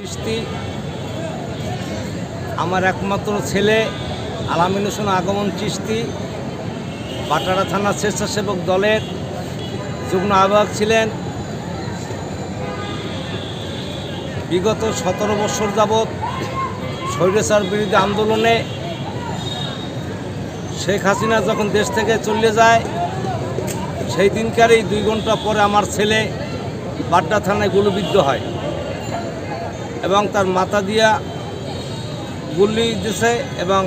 চিস্তি আমার একমাত্র ছেলে আলামিন হোসেন আগমন চিস্তি বাটারা থানা স্বেচ্ছাসেবক দলের যুগ্ম আহ্বায়ক ছিলেন। বিগত সতেরো বছর যাবৎ স্বৈরাচার বিরোধী আন্দোলনে শেখ হাসিনা যখন দেশ থেকে চলে যায়, সেই দিনকারই দুই ঘণ্টা পরে আমার ছেলে বাড্ডা থানায় গুলিবিদ্ধ হয়। এবং তার মাথা দিয়া গুলি দিছে এবং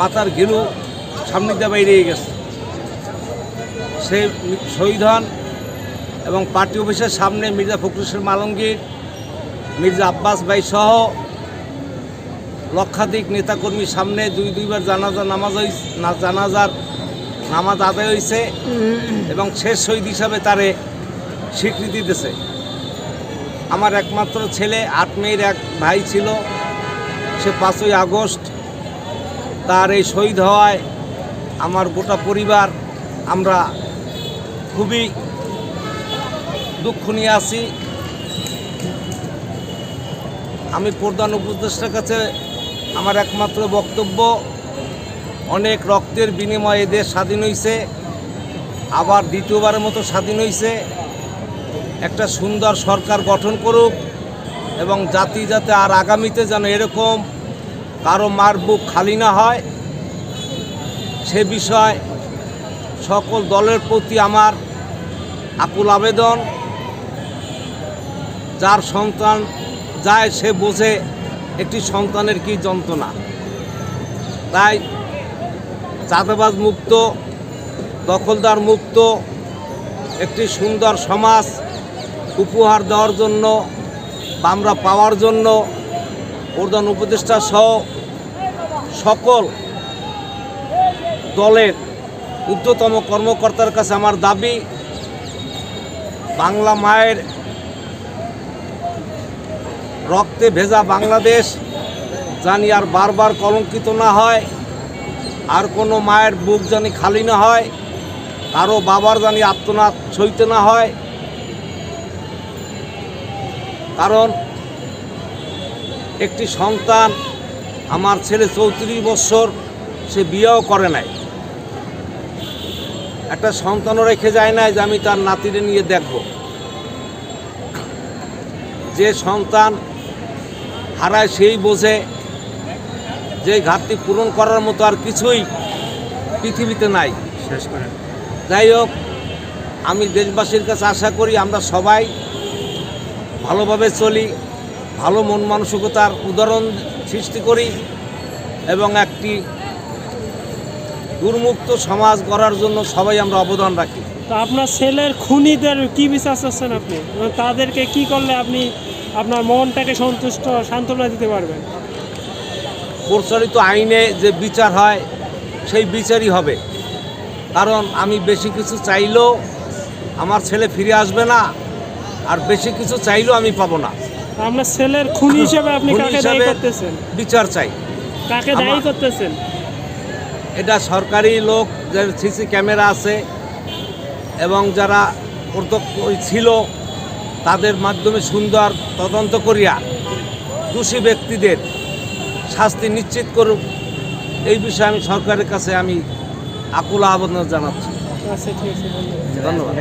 মাথার ঘিলু সামনে দিয়ে বেরিয়ে গেছে। সে শহীদ হন এবং পার্টি অফিসের সামনে মির্জা ফখরুল মালঙ্গীর মির্জা আব্বাস ভাই সহ লক্ষাধিক নেতাকর্মীর সামনে দুই দুইবার জানাজা নামাজ না জানাজার নামাজ আদায় হয়েছে এবং শেষ শহীদ হিসাবে তারে স্বীকৃতি দিয়েছে আমার একমাত্র ছেলে, আট মেয়ের এক ভাই ছিল। সে পাঁচই আগস্ট। তার এই শহীদ হওয়ায় আমার গোটা পরিবার, আমরা খুবই দুঃখ নিয়ে আছি। আমি প্রধান উপদেষ্টার কাছে আমার একমাত্র বক্তব্য, অনেক রক্তের বিনিময়ে দেশ স্বাধীন হয়েছে আবার দ্বিতীয়বারের মতো স্বাধীন হয়েছে একটা সুন্দর সরকার গঠন করুক এবং জাতি যাতে আর আগামীতে যেন এরকম কারও মার বুক খালি না হয়, সে বিষয় সকল দলের প্রতি আমার আকুল আবেদন। যার সন্তান যায় সে বোঝে একটি সন্তানের কি যন্ত্রণা। তাই চাঁদাবাজ মুক্ত, দখলদার মুক্ত, একটি সুন্দর সমাজ উপহার দেওয়ার জন্য আমরা পাওয়ার জন্য প্রধান উপদেষ্টা সহ সকল দলের ঊর্ধ্বতম কর্মকর্তার কাছে আমার দাবি, বাংলা মায়ের রক্তে ভেজা বাংলাদেশ জানি আর বারবার কলঙ্কিত না হয়, আর কোনো মায়ের বুক জানি খালি না হয়, কারও বাবার জানি আত্মনাথ সইতে না হয়। কারণ একটি সন্তান আমার ছেলে চৌত্রিশ বছর সে বিয়েও করে নাই। একটা সন্তানও রেখে যায় নাই যে আমি তার নাতিরে নিয়ে দেখব। যে সন্তান হারায় সেই বোঝে যে ঘাটতি পূরণ করার মতো আর কিছুই পৃথিবীতে নাই। শেষ করে। যাই হোক আমি দেশবাসীর কাছে আশা করি আমরা সবাই ভালোভাবে চলি ভালো মন মানসিকতার উদাহরণ সৃষ্টি করি এবং একটি দুর্মুক্ত সমাজ গড়ার জন্য সবাই আমরা অবদান রাখি। তো আপনার ছেলের খুনিদের কি বিশ্বাস চাচ্ছেন আপনি? তাদেরকে কি করলে আপনি আপনার মনটাকে সন্তুষ্ট সান্ত্বনা দিতে পারবেন? প্রচলিত আইনে যে বিচার হয় সেই বিচারই হবে। কারণ আমি বেশি কিছু চাইলেও আমার ছেলে ফিরে আসবে না। আর বেশি কিছু চাইলেও আমি পাবো না। তো আপনার ছেলের খুনি হিসেবে আপনি কাকে দায়ী হিসাবে করতেছেন? বিচার চাই। কাকে দায়ী করতেছেন? এটা সরকারি লোক যার সিসি ক্যামেরা আছে এবং যারা প্রত্যক্ষ ছিল তাদের মাধ্যমে সুন্দর তদন্ত করিয়া দোষী ব্যক্তিদের শাস্তি নিশ্চিত করুক। এই বিষয়ে আমি সরকারের কাছে আমি আকুল আবেদন জানাচ্ছি। আচ্ছা ধন্যবাদ।